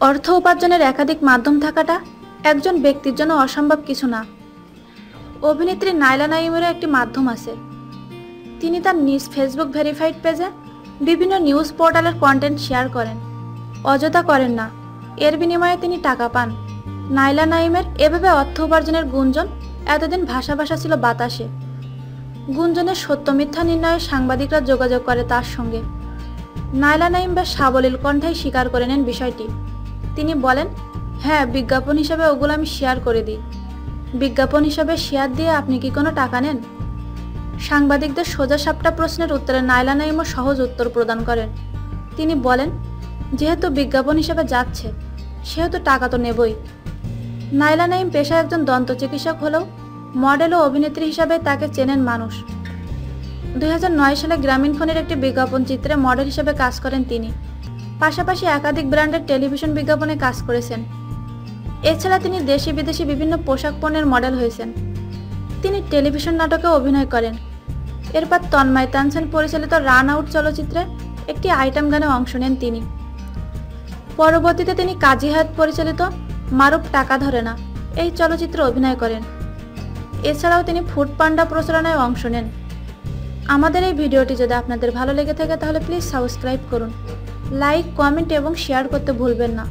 অর্থ উপার্জনের একাধিক মাধ্যম থাকাটা একজন ব্যক্তির জন্য অসম্ভব কিছু না। অভিনেত্রী নাইলা নাইমেরও একটি মাধ্যম আছে। তিনি তার নিজ ফেসবুক ভেরিফাইড পেজে বিভিন্ন নিউজ পোর্টালের কন্টেন্ট শেয়ার করেন। অযথা করেন না। এর বিনিময়ে তিনি টাকা পান। নাইলা নাইমের এভাবে অর্থ উপার্জনের গুঞ্জন এতদিন ভাষা ভাষা ছিল বাতাসে। গুঞ্জনের সত্য মিথ্যা নির্ণয়ে সাংবাদিকরা যোগাযোগ করে তার সঙ্গে। নাইলা নাইম বেশ সাবলীল কণ্ঠেই স্বীকার করে নেন বিষয়টি। তিনি বলেন হ্যাঁ বিজ্ঞাপন হিসাবে ওগুলো আমি শেয়ার করে দিই। বিজ্ঞাপন হিসাবে শেয়ার দিয়ে আপনি কি কোনো টাকা নেন? সাংবাদিকদের সোজা সাপটা প্রশ্নের উত্তরে নাইলা নাইমও সহজ উত্তর প্রদান করেন। তিনি বলেন, যেহেতু বিজ্ঞাপন হিসাবে যাচ্ছে, সেহেতু টাকা তো নেবই। নাইলা নাইম পেশায় একজন দন্ত চিকিৎসক হলেও মডেল ও অভিনেত্রী হিসাবে তাকে চেনেন মানুষ। দু হাজার নয় সালে গ্রামীণ ফোনের একটি বিজ্ঞাপন চিত্রে মডেল হিসেবে কাজ করেন তিনি। পাশাপাশি একাধিক ব্র্যান্ডের টেলিভিশন বিজ্ঞাপনে কাজ করেছেন। এছাড়া তিনি দেশি বিদেশি বিভিন্ন পোশাক পণ্যের মডেল হয়েছেন। তিনি টেলিভিশন নাটকে অভিনয় করেন। এরপর তন্ময় তানসেন পরিচালিত রান আউট চলচ্চিত্রে একটি আইটেম গানে অংশ নেন তিনি। পরবর্তীতে তিনি কাজী হায়াত পরিচালিত মারুফ টাকা ধরে না। এই চলচ্চিত্রে অভিনয় করেন। এছাড়াও তিনি ফুড পান্ডা প্রচারণায় অংশ নেন। আমাদের এই ভিডিওটি যদি আপনাদের ভালো লেগে থাকে, তাহলে প্লিজ সাবস্ক্রাইব করুন। লাইক কমেন্ট এবং শেয়ার করতে ভুলবেন না।